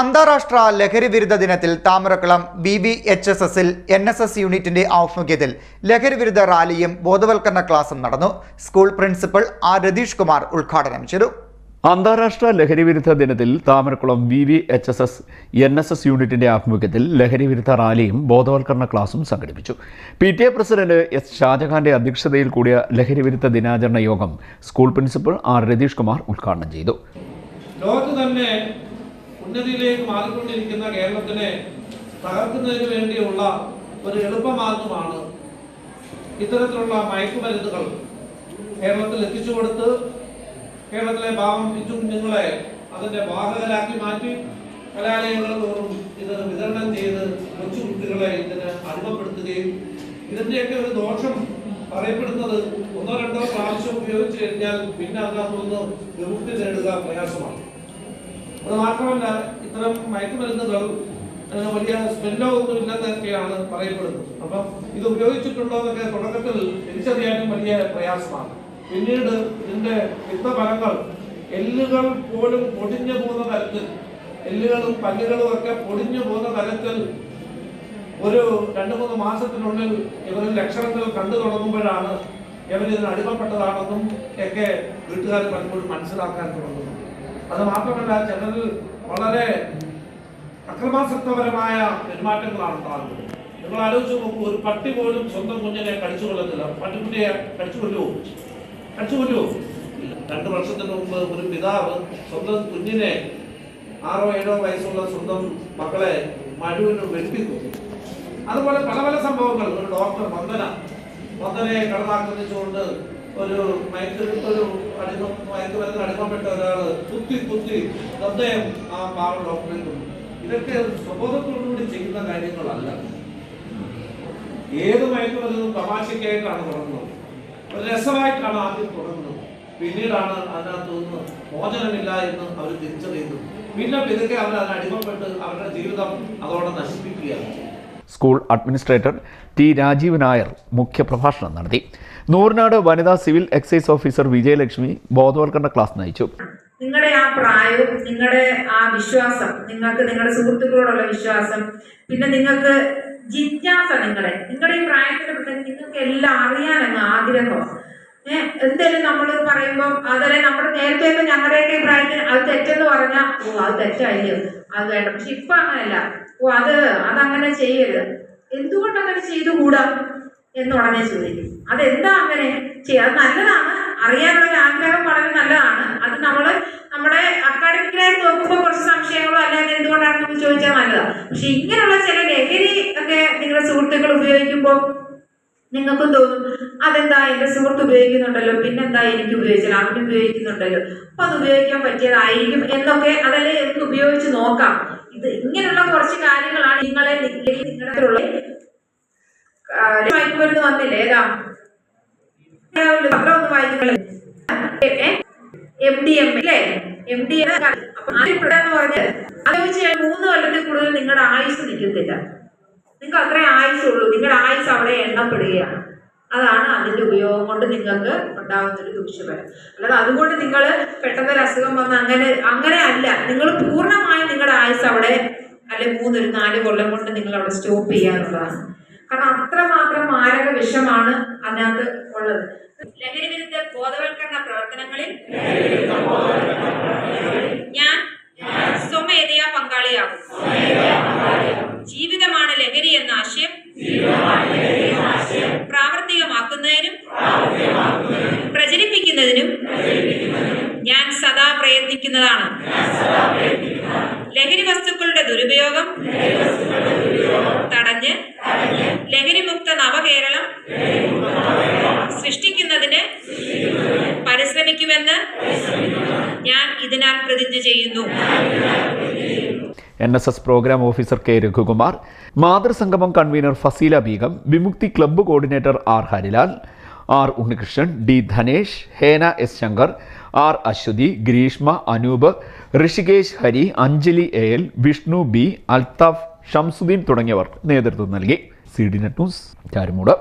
അന്താരാഷ്ട്ര ലഹരി വിരുദ്ധ ദിനത്തിൽ Thamarakkulam B B H S എസിൽ എൻ എസ് എസ് യൂണിറ്റിന്റെ ആഭിമുഖ്യത്തിൽ ലഹരി വിരുദ്ധ റാലിയും ബോധവൽക്കരണ ക്ലാസും നടന്നു. School principal R Ratheesh Kumar ഉദ്ഘാടനം ചെയ്തു. അന്താരാഷ്ട്ര ലഹരി വിരുദ്ധ ദിനത്തിൽ Thamarakkulam V V H S S N S S യൂണിറ്റിന്റെ ആഭിമുഖ്യത്തിൽ ലഹരി വിരുദ്ധ റാലിയും ബോധവൽക്കരണ ക്ലാസും സംഘടിപ്പിച്ചു. P T A president S ഷാജഹാന്റെ അധ്യക്ഷതയിൽ കൂടിയ ലഹരി വിരുദ്ധ ദിനാചരണ യോഗം school principal R Ratheesh Kumar ഉദ്ഘാടനം ചെയ്തു. ലോകത്ത് തന്നെ ഉന്നതിയിലേക്ക് മാറിക്കൊണ്ടിരിക്കുന്ന കേരളത്തിനെ തകർക്കുന്നതിന് വേണ്ടിയുള്ള ഒരു എളുപ്പമാർഗമാണ് ഇത്തരത്തിലുള്ള മയക്കുമരുന്നുകൾ കേരളത്തിൽ എത്തിച്ചു കൊടുത്ത് കേരളത്തിലെ പാവം പിച്ചു കുഞ്ഞുങ്ങളെ അതിന്റെ വാഹകരാക്കി മാറ്റി കലാലയങ്ങൾ തോറും ഇത് വിതരണം ചെയ്ത് കൊച്ചു കുട്ടികളെ ഇതിന് അടിമപ്പെടുത്തുകയും ഇതിന്റെയൊക്കെ ഒരു ദോഷം പറയപ്പെടുന്നത് ഒന്നോ രണ്ടോ പ്രാവശ്യം ഉപയോഗിച്ചു കഴിഞ്ഞാൽ പിന്നെ അതിനകത്തുനിന്ന് വിമുക്തി നേടുക പ്രയാസമാണ്. അത് മാത്രമല്ല ഇത്തരം മയക്കുമരുന്നുകൾ വലിയ സ്മെല്ലോ ഒന്നും ഇല്ലെന്നൊക്കെയാണ് പറയപ്പെടുന്നത്. അപ്പം ഇത് ഉപയോഗിച്ചിട്ടുണ്ടോ എന്നൊക്കെ തുടക്കത്തിൽ തിരിച്ചറിയാനും വലിയ പ്രയാസമാണ്. പിന്നീട് ഇതിന്റെ യുദ്ധഫലങ്ങൾ എല്ലുകൾ പോലും പൊടിഞ്ഞു പോകുന്ന തരത്തിൽ എല്ലുകളും പല്ലുകളും ഒക്കെ പൊടിഞ്ഞു പോകുന്ന തരത്തിൽ ഒരു രണ്ട് മൂന്ന് മാസത്തിനുള്ളിൽ ഇവരിൽ ലക്ഷണങ്ങൾ കണ്ടു തുടങ്ങുമ്പോഴാണ് ഇവരിതിന് അടിമപ്പെട്ടതാണെന്നും ഒക്കെ വീട്ടുകാർ പലപ്പോഴും മനസ്സിലാക്കാൻ തുടങ്ങുന്നു അത് മാത്രമല്ല ജനറൽ വളരെ അക്രമാസക്തപരമായ പെരുമാറ്റങ്ങളാണ് ഉണ്ടാകുന്നത്. നിങ്ങൾ ആലോചിച്ച് നോക്കൂ ഒരു പട്ടി പോലും സ്വന്തം കുഞ്ഞിനെ കടിച്ചു കൊള്ളത്തില്ല പട്ടിക്കുട്ടിയെ കടിച്ചു കൊല്ലുവോ? കടിച്ചു കൊല്ലുവോ? രണ്ടു വർഷത്തിന് മുമ്പ് ഒരു പിതാവ് സ്വന്തം കുഞ്ഞിനെ ആറോ ഏഴോ വയസ്സുള്ള സ്വന്തം മക്കളെ മഴുവിന് വെട്ടിക്കും അതുപോലെ പല പല സംഭവങ്ങൾ. ഒരു ഡോക്ടർ വന്ദന. വന്ദനയെ കടന്നാക്രമിച്ചുകൊണ്ട് ഒരു മയക്കൊരു അടിമ മയക്കുമരുന്ന് അടിമപ്പെട്ട ഒരാൾ കുത്തി കുത്തി ഹൃദയം ആ പാവ ഡോക്ടറെ കൊണ്ടു ഇതൊക്കെ സ്വബോധത്തോടുകൂടി ചെയ്യുന്ന കാര്യങ്ങളല്ല. ഏത് മയക്കുമരുന്നും തമാശയ്ക്കായിട്ടാണ് തുടങ്ങുന്നത്. ഒരു രസമായിട്ടാണ് ആദ്യം തുടങ്ങുന്നത്. പിന്നീടാണ് അതിനകത്ത് നിന്ന് മോചനമില്ല എന്ന് അവർ തിരിച്ചറിയുന്നു പിന്നെ പിതൊക്കെ അവർ അതിന് അടിമപ്പെട്ട് അവരുടെ ജീവിതം അതോടെ നശിപ്പിക്കുകയാണ്. School administrator T Rajeev Nair മുഖ്യപ്രഭാഷണം നടത്തി. നൂറിനാട് വനിതാ സിവിൽ എക്സൈസ് ഓഫീസർ വിജയലക്ഷ്മി ബോധവൽക്കരണ ക്ലാസ് നയിച്ചു. നിങ്ങളുടെ ആ പ്രായവും നിങ്ങളുടെ ആ വിശ്വാസം നിങ്ങൾക്ക് നിങ്ങളുടെ സുഹൃത്തുക്കളോടുള്ള വിശ്വാസം പിന്നെ നിങ്ങൾക്ക് ജിജ്ഞാസ നിങ്ങളെ നിങ്ങളുടെ ഈ പ്രായത്തിൽ നിങ്ങൾക്ക് എല്ലാം അറിയാനങ്ങ് ആഗ്രഹമാണ്. ഏഹ് എന്തേലും നമ്മൾ പറയുമ്പോൾ അതുപോലെ നമ്മുടെ നേരത്തെ ഞങ്ങളുടെയൊക്കെ പ്രായത്തിൽ അത് തെറ്റെന്ന് പറഞ്ഞാൽ ഓ അത് തെറ്റായില്ലയോ അത് വേണ്ട. പക്ഷെ ഇപ്പൊ അങ്ങനെയല്ല. ഓ അത് അതങ്ങനെ ചെയ്യരുത്. എന്തുകൊണ്ട് അങ്ങനെ ചെയ്തുകൂടാ എന്ന് ചോദിക്കും. അതെന്താ അങ്ങനെ ചെയ്യുക അത് നല്ലതാണ്. അറിയാനുള്ള ആഗ്രഹം വളരെ നല്ലതാണ്. അത് നമ്മൾ നമ്മുടെ അക്കാഡമിക്കലായിട്ട് നോക്കുമ്പോൾ കുറച്ച് സംശയങ്ങളോ അല്ലാതെ എന്തുകൊണ്ടാണെന്ന് ചോദിച്ചാൽ നല്ലതാണ് പക്ഷെ ഇങ്ങനെയുള്ള ചില ലഹരി ഒക്കെ നിങ്ങളുടെ സുഹൃത്തുക്കൾ ഉപയോഗിക്കുമ്പോൾ നിങ്ങൾക്കും തോന്നും അതെന്താ എന്റെ സുഹൃത്ത് ഉപയോഗിക്കുന്നുണ്ടല്ലോ? പിന്നെന്താ എനിക്ക് ഉപയോഗിച്ചാൽ അവന് ഉപയോഗിക്കുന്നുണ്ടല്ലോ? അപ്പൊ അത് ഉപയോഗിക്കാൻ പറ്റിയതായിരിക്കും എന്നൊക്കെ അതല്ലേ എന്ന് ഉപയോഗിച്ച് നോക്കാം. ഇത് ഇങ്ങനെയുള്ള കുറച്ച് കാര്യങ്ങളാണ് നിങ്ങളെ നിങ്ങളുടെ മയക്കുമരുന്ന് വന്നില്ലേ? ഏതാ? പത്രം ഒന്ന് വായിക്കുന്നത് എം ഡി എം അല്ലേ? എം ഡി എം ആദ്യം പറഞ്ഞത് മൂന്ന് കൊല്ലത്തിൽ കൂടുതൽ നിങ്ങളുടെ ആയുസ് നിൽക്കത്തില്ല. നിങ്ങൾക്ക് അത്രയും ആയുസുള്ളൂ നിങ്ങളുടെ ആയുസ് അവിടെ എണ്ണപ്പെടുകയാണ്. അതാണ് അതിന്റെ ഉപയോഗം കൊണ്ട് നിങ്ങൾക്ക് ഉണ്ടാകുന്ന ഒരു ദൂഷ്യഫലം. അല്ലാതെ അതുകൊണ്ട് നിങ്ങൾ പെട്ടെന്നൊരു അസുഖം വന്ന് അങ്ങനെ അങ്ങനെ അല്ല. നിങ്ങൾ പൂർണമായും നിങ്ങളുടെ ആയുസ് അവിടെ അല്ലെ മൂന്നൊരു നാല് കൊല്ലം കൊണ്ട് നിങ്ങൾ അവിടെ സ്റ്റോപ്പ് ചെയ്യാനുള്ളതാണ് കാരണം അത്രമാത്രം മാരക വിഷമാണ് അതിനകത്ത് ഉള്ളത്. ലഹരി വിരുദ്ധ ബോധവൽക്കരണ പ്രവർത്തനങ്ങളിൽ ദുരുപയോഗം തടഞ്ഞ് ലഹരിമുക്ത നവകേരളം സൃഷ്ടിക്കുന്നതിന് പരിശ്രമിക്കുമെന്ന് ഞാൻ ഇതിനാൽ പ്രതിജ്ഞ ചെയ്യുന്നു. N S S programme officer K Raghukumar മാതൃസംഗമം convener Faseela Beegum Vimukthi club coordinator R Harilal R Unnikrishnan D Dhanesh Hena S Shankar R Aswathi Greeshma Anoop Rishikesh Hari Anjali A L Vishnu B Althaf Shamsudheen തുടങ്ങിയവർ നേതൃത്വം നൽകി. C D net news Charummood.